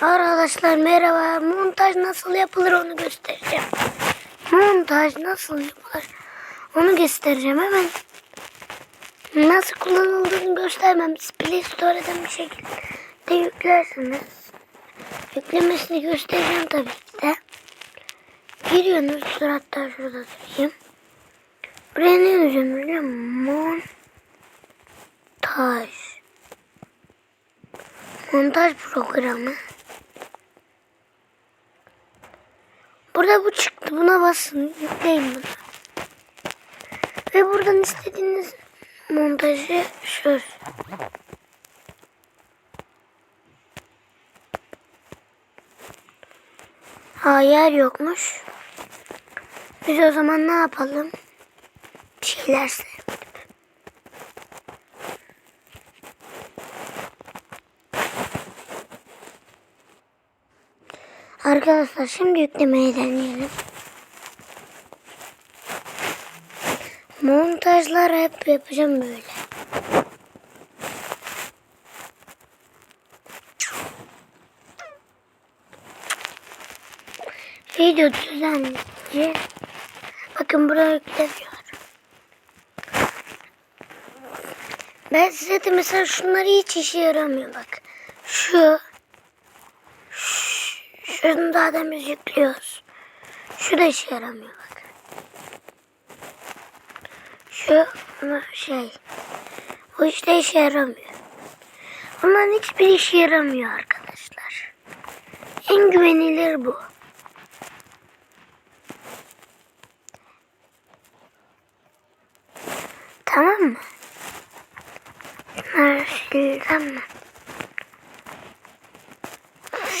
Arkadaşlar merhaba. Montaj nasıl yapılır onu göstereceğim. Montaj nasıl yapılır onu göstereceğim hemen. Nasıl kullanıldığını göstermem. Play Store'dan bir şekilde yüklersiniz. Yüklemesini göstereceğim tabii ki de. Giriyorsunuz. Dur hatta şurada durayım. Buraya ne yazacağım biliyor? Montaj. Montaj programı. Burada bu çıktı. Buna basın. Yükleyin bunu. Ve buradan istediğiniz montajı şu. Ha yer yokmuş. Biz o zaman ne yapalım? Bir şeyler Arkadaşlar şimdi yüklemeyi deneyelim. Montajlar hep yapacağım böyle. Video düzenleyici. Bakın buraya yükleniyor. Ben size de mesela şunları hiç işe yaramıyor bak. Şu. Şu- Şunu da adamız yüklüyoruz. Şu da işe yaramıyor bak. Şu şey. Bu işte işe yaramıyor. Bunların hiçbir işe yaramıyor arkadaşlar. En güvenilir bu. Tamam mı? Bunlar sildim mi?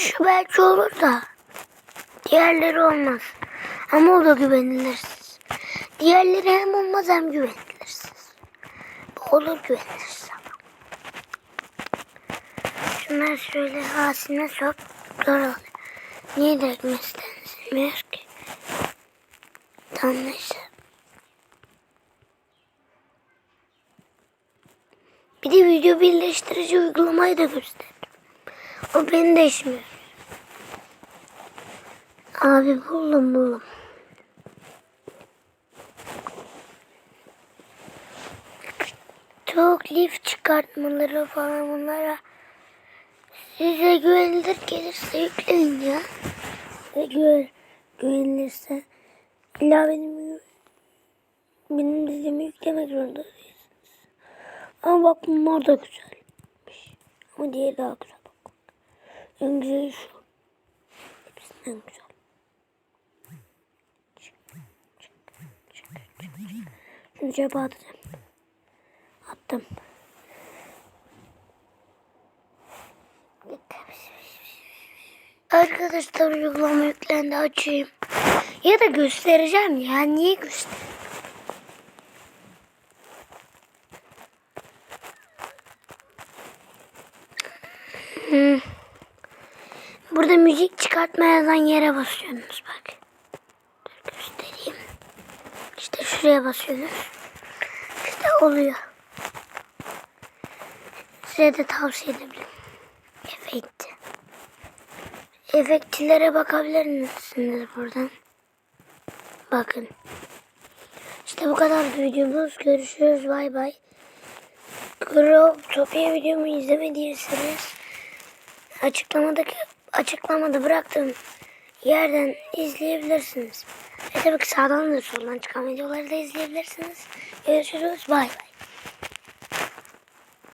Şu belki olur da diğerleri olmaz. Ama o da güvenilirsiz. Diğerleri hem olmaz hem güvenilirsiz. Bu olur güvenilirsiz ama. Şöyle ağzına sok zor oluyor. Niye dökmesi denilmiyor ki? Neyse. Bir de video birleştirici uygulamayı da gösterdim. O beni de işime yarıyor. Abi buldum buldum. Çok lif çıkartmaları falan bunlara size güvenilir gelirse yükleyin ya. Ve güven, güvenilirse illa benim benim dizimi yüklemek zorunda değilsiniz. Ama bak bunlar da güzelmiş. Ama diğeri daha güzel bak. En güzeli şu. Hepsinden en güzel. Şunu cebe. Attım. Arkadaşlar uygulama yüklendi açayım. Ya da göstereceğim ya. Niye göster? Hmm. Burada müzik çıkartma yazan yere basıyorsunuz bak. Göstereyim. İşte şuraya basıyorsunuz. İşte oluyor. Size de tavsiye edebilirim. Efekti. Efektlere bakabilir misiniz buradan? Bakın. İşte bu kadar videomuz. Görüşürüz. Bay bay. Growtopia videomu izlemediyseniz açıklamadaki açıklamada bıraktığım yerden izleyebilirsiniz. Ve tabii ki sağdan da soldan çıkan videoları da izleyebilirsiniz. Görüşürüz. Bay bay.